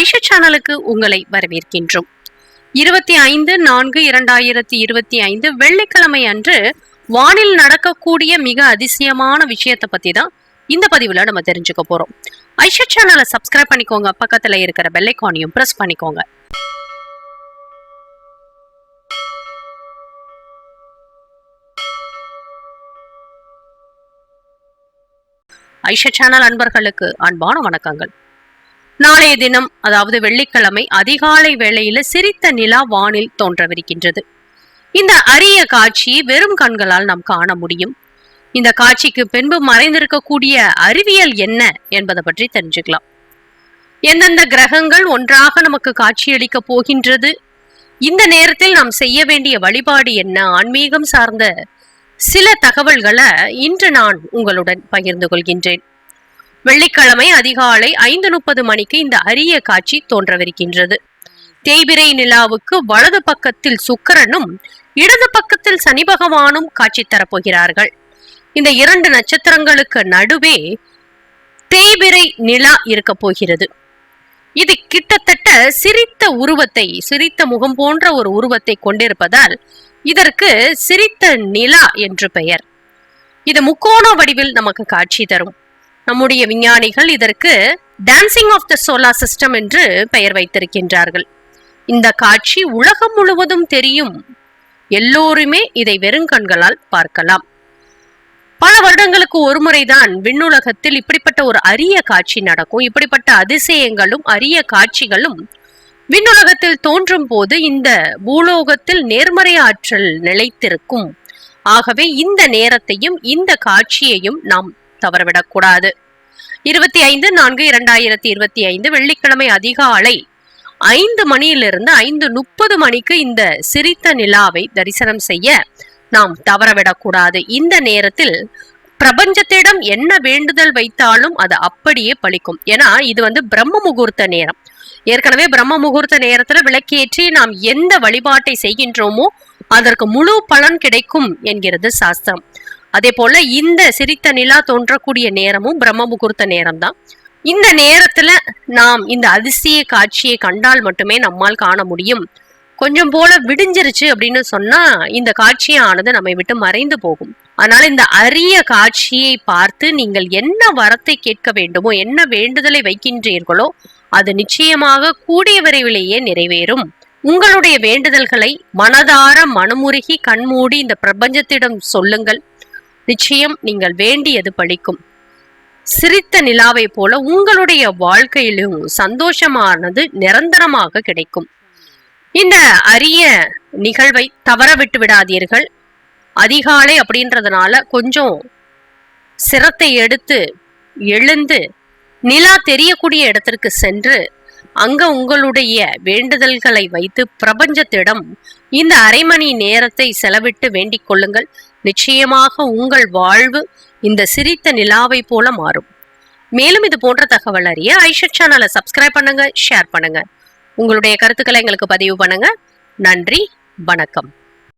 ஐஷா சேனலுக்கு உங்களை வரவேற்கின்றோம். இருபத்தி ஐந்து நான்கு இரண்டாயிரத்தி இருபத்தி ஐந்து வெள்ளிக்கிழமை அன்று வானில் நடக்கக்கூடிய மிக அதிசயமான விஷயத்தை பத்தி தான் இந்த பதிவுல நம்ம தெரிஞ்சுக்க போறோம். ஐஷா சேனலை சப்ஸ்கிரைப் பண்ணிக்கோங்க. பக்கத்துல இருக்கிற பெல்லைக்கானையும் பிரஸ் பண்ணிக்கோங்க. ஐஷா சேனல் அன்பர்களுக்கு அன்பான வணக்கங்கள். நாளைய தினம் அதாவது வெள்ளிக்கிழமை அதிகாலை வேளையில சிரித்த நிலா வானில் தோன்றவிருக்கின்றது. இந்த அரிய காட்சியை வெறும் கண்களால் நாம் காண முடியும். இந்த காட்சிக்கு பின்பு மறைந்திருக்கக்கூடிய அறிவியல் என்ன என்பதை பற்றி தெரிஞ்சுக்கலாம். எந்தெந்த கிரகங்கள் ஒன்றாக நமக்கு காட்சியளிக்க போகின்றது? இந்த நேரத்தில் நாம் செய்ய வேண்டிய வழிபாடு என்ன? ஆன்மீகம் சார்ந்த சில தகவல்களை இன்று நான் உங்களுடன் பகிர்ந்து கொள்கின்றேன். வெள்ளிக்கிழமை அதிகாலை ஐந்து முப்பது மணிக்கு இந்த அரிய காட்சி தோன்றவிருக்கின்றது. தேய்பிரை நிலாவுக்கு வலது பக்கத்தில் சுக்கரனும் இடது பக்கத்தில் சனி பகவானும் காட்சி தரப்போகிறார்கள். இந்த இரண்டு நட்சத்திரங்களுக்கு நடுவே தேய்பிரை நிலா இருக்க போகிறது. இது கிட்டத்தட்ட சிரித்த உருவத்தை சிரித்த முகம் போன்ற ஒரு உருவத்தை கொண்டிருப்பதால் இதற்கு சிரித்த நிலா என்று பெயர். இது முக்கோண வடிவில் நமக்கு காட்சி தரும். நம்முடைய விஞ்ஞானிகள் இதற்கு dancing of the solar system என்று பெயர் வைத்திருக்கின்றார்கள். இந்த காட்சி உலகம் முழுவதும் தெரியும். எல்லோருமே இதை வெறுங்கண்களால் பார்க்கலாம். பல வருடங்களுக்கு ஒரு முறைதான் விண்ணுலகத்தில் இப்படிப்பட்ட ஒரு அரிய காட்சி நடக்கும். இப்படிப்பட்ட அதிசயங்களும் அரிய காட்சிகளும் விண்ணுலகத்தில் தோன்றும் போது இந்த பூலோகத்தில் நேர்மறை ஆற்றல் நிலைத்திருக்கும். ஆகவே இந்த நேரத்தையும் இந்த காட்சியையும் நாம் தவறவிடக்கூடாது. இருபத்தி ஐந்து நான்கு இரண்டாயிரத்தி இருபத்தி ஐந்து வெள்ளிக்கிழமை அதிகாலை ஐந்து மணியிலிருந்து ஐந்து முப்பது மணிக்கு இந்த சிரித்த நிலாவை தரிசனம் செய்ய நாம் தவறவிடக்கூடாது. இந்த நேரத்தில் பிரபஞ்சத்திடம் என்ன வேண்டுதல் வைத்தாலும் அது அப்படியே பழிக்கும். ஏன்னா இது வந்து பிரம்ம முகூர்த்த நேரம். ஏற்கனவே பிரம்ம முகூர்த்த நேரத்துல விளக்கேற்றி நாம் எந்த வழிபாட்டை செய்கின்றோமோ அதற்கு முழு பலன் கிடைக்கும் என்கிறது சாஸ்திரம். அதே போல இந்த சிரித்த நிலா தோன்றக்கூடிய நேரமும் பிரம்ம முகூர்த்த நேரம் தான் இந்த நேரத்துல நாம் இந்த அதிசய காட்சியை கண்டால் மட்டுமே நம்மால் காண முடியும். கொஞ்சம் போல விடிஞ்சிருச்சு அப்படின்னு சொன்னா இந்த காட்சியானது நம்மை விட்டு மறைந்து போகும். ஆனால் இந்த அரிய காட்சியை பார்த்து நீங்கள் என்ன வரத்தை கேட்க வேண்டுமோ என்ன வேண்டுதலை வைக்கின்றீர்களோ அது நிச்சயமாக கூடிய விரைவிலேயே நிறைவேறும். உங்களுடைய வேண்டுதல்களை மனதார மனமுருகி கண்மூடி இந்த பிரபஞ்சத்திடம் சொல்லுங்கள். நிச்சயம் நீங்கள் வேண்டியது பழிக்கும். சிரித்த நிலாவை போல உங்களுடைய வாழ்க்கையிலும் சந்தோஷமானது நிரந்தரமாக கிடைக்கும். இந்த அரிய நிகழ்வை தவற விட்டு விடாதீர்கள். அதிகாலை அப்படின்றதுனால கொஞ்சம் சிரத்தை எடுத்து எழுந்து நிலா தெரியக்கூடிய இடத்திற்கு சென்று அங்க உங்களுடைய வேண்டுதல்களை வைத்து பிரபஞ்சத்திடம் இந்த அரை மணி நேரத்தை செலவிட்டு வேண்டிக் கொள்ளுங்கள். நிச்சயமாக உங்கள் வாழ்வு இந்த சிரித்த நிலாவை போல மாறும். மேலும் இது போன்ற தகவல் அறிய ஐஷட் சேனலை சப்ஸ்கிரைப் பண்ணுங்க ஷேர் பண்ணுங்க. உங்களுடைய கருத்துக்களை எங்களுக்கு பதிவு பண்ணுங்க. நன்றி வணக்கம்.